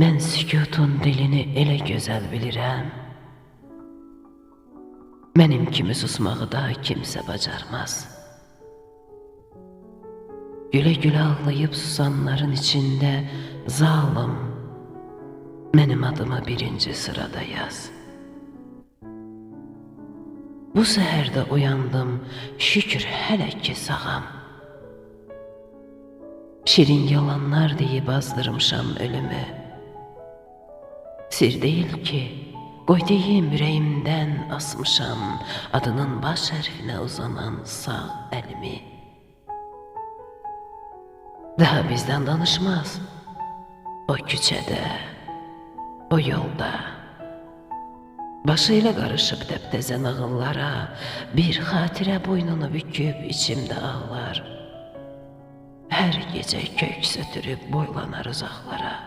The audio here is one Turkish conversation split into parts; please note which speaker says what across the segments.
Speaker 1: Mən sükutun dilini elə gözəl bilirəm. Mənim kimi susmağı da kimsə bacarmaz. Gülə-gülə ağlayıb susanların içində zalım mənim adımı birinci sırada yaz. Bu səhərdə oyandım, şükür hələ ki sağam. Şirin yalanlar deyib azdırmışam ölümü. Sir deyil ki, qoy deyim ürəyimdən asmışam adının baş hərfinə uzanan sağ əlimi. Daha bizdən danışmaz. O küçədə, o yolda. Başı ilə qarışıb dəbdəzə nağıllara, bir xatirə boynunu büküb içimdə ağlar. Hər gecə köks ötürüb boylanar uzaqlara.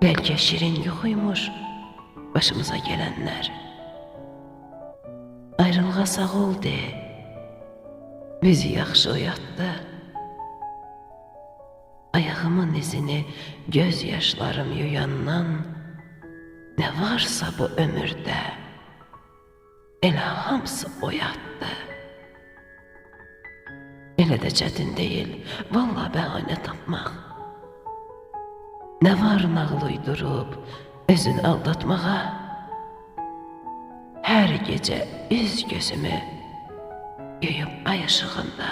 Speaker 1: Bəlkə şirin yuxuymuş başımıza gələnlər. Ayrılığa sağ ol de. Bizi yaxşı oyatdı. Ayağımın izini göz yaşlarım yuyandan ne varsa bu ömürdə elə hamısı oyatdı. Elə də çətin deyil, valla bəhanə tapmaq. Nə var nağıl uydurub özünü aldatmağa? Hər gecə üz gözümü yuyub ay ışığında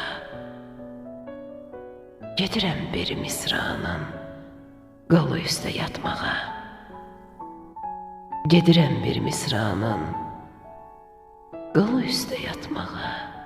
Speaker 1: Gedirəm bir misranın qolu üstə yatmağa. Gedirəm bir misranın qolu üstə yatmağa.